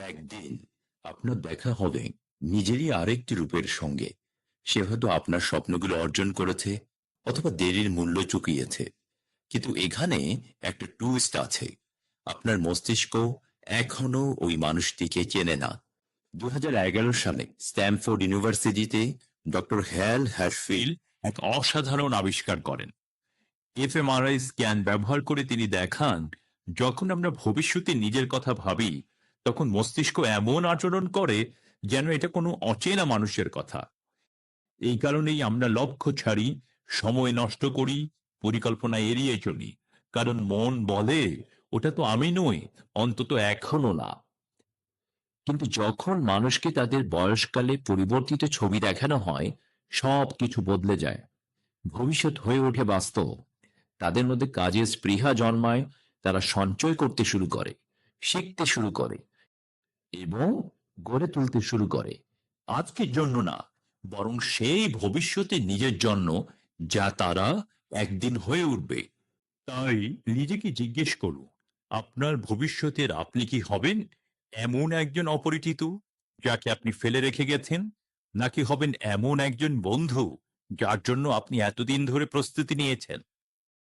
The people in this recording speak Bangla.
একদিন আপনার দেখা হবে নিজেরই আরেকটি রূপের সঙ্গে। সে হয়তো আপনার স্বপ্নগুলো অর্জন করেছে অথবা দেরির মূল্য চুকিয়েছে। কিন্তু এখানে একটা টুইস্ট আছে। আপনার মস্তিষ্ক এখনও ওই মানুষটিকে চেনে না। দু হাজার এগারো সালে স্ট্যামফোর্ড ইউনিভার্সিটিতে ডক্টর হ্যাল হ্যাশফিল্ড এক অসাধারণ আবিষ্কার করেন। এফএমআরআই স্ক্যান ব্যবহার করে তিনি দেখান, যখন আমরা ভবিষ্যতে নিজের কথা ভাবি তখন মস্তিষ্ক এমন আচরণ করে যেন এটা কোনো অচেনা মানুষের কথা। এই কারণেই আমরা লক্ষ্য ছাড়ি, সময় নষ্ট করি, পরিকল্পনা এড়িয়ে চলি। কারণ মন বলে, ওটা তো আমি নই, অন্তত এখনও না। কিন্তু যখন মানুষকে তাদের বয়সকালে পরিবর্তিত ছবি দেখানো হয়, সব কিছু বদলে যায়। ভবিষ্যৎ হয়ে ওঠে বাস্তব। তাদের মধ্যে কাজের স্পৃহা জন্মায়, তারা সঞ্চয় করতে শুরু করে, শিখতে শুরু করে। এবং গড়ে তুলতে শুরু করে। আজকের জন্য না, বরং সেই ভবিষ্যতে নিজের জন্য যা তারা একদিন হয়ে উঠবে। তাই নিজেকে জিজ্ঞেস করুন, আপনার ভবিষ্যতের আপনি কি হবেন? এমন একজন অপরিচিত যাকে আপনি ফেলে রেখে গেছেন? নাকি হবেন এমন একজন বন্ধু যার জন্য আপনি এতদিন ধরে প্রস্তুতি নিয়েছেন?